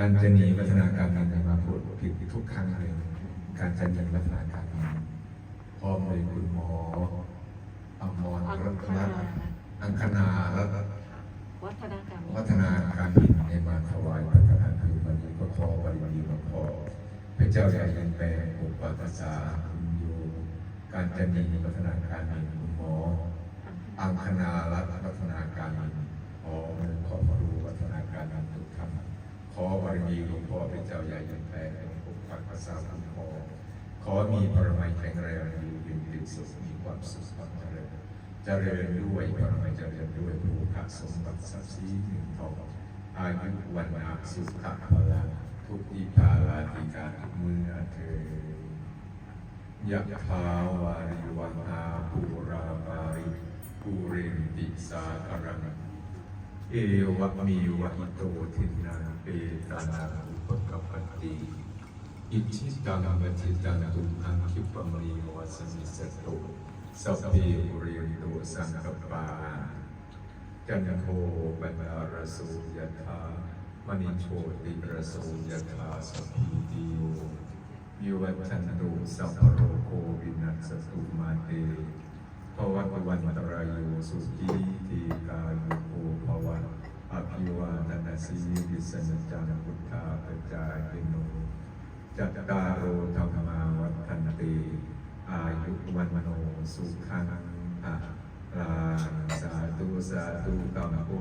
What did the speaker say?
การจะหนีวัฒนาการนั้นมาพูดผิดทุกครั้งเลย การจะหนีวัฒนาการมพร้อมเลยคุณหมออมรรัตนอังคณารัตนวัฒนธรรมวัฒนาการบินในมาถวายพระทารคือวันนี้ก็ขอบริมีมาขอพระเจ้าใหญ่ยังแปลอุปปัสสาคุณโยการจะมีวัฒนาการบินคุณหมออังคณารัตน์วัฒนาการบินขอขอบครูวัฒนาการบินทุกท่าน ขอบริมีหลวงพ่อพระเจ้าใหญ่ยังแปลอุปปัสสาคุณหมอขอมีปรมัยแข็งแรงอยู่เป็นติดสุขมีความสุขความเจริญเจริญด้วยพระไม่เจริญด้วยภูขสมบัติทรัพย์สินเงินทองอายุวันนาสุขะพลังทุกอิภาลาธิการเมื่อเธอยะภาวาริวัน เอวะมีวะอิโตทินังเปตานังอุปกปปติอิชิตังวัชิตังตุอังคิปมณีวัสมิสตุสัพเพปุเรนตุสังกปาจันโทปนารโสยถามณิโชติรโสยถาสัพพิติโยวิวัชชันตุสัพโรโควินัสสตุมาเตภวัตวันตรายโยสุขี นาสีวิสนจันพุทธาปจายโนจัตตารโอธรรมาวัฒนติ อายุวันโนสุขังอะลาสาธุสาธุกัมภู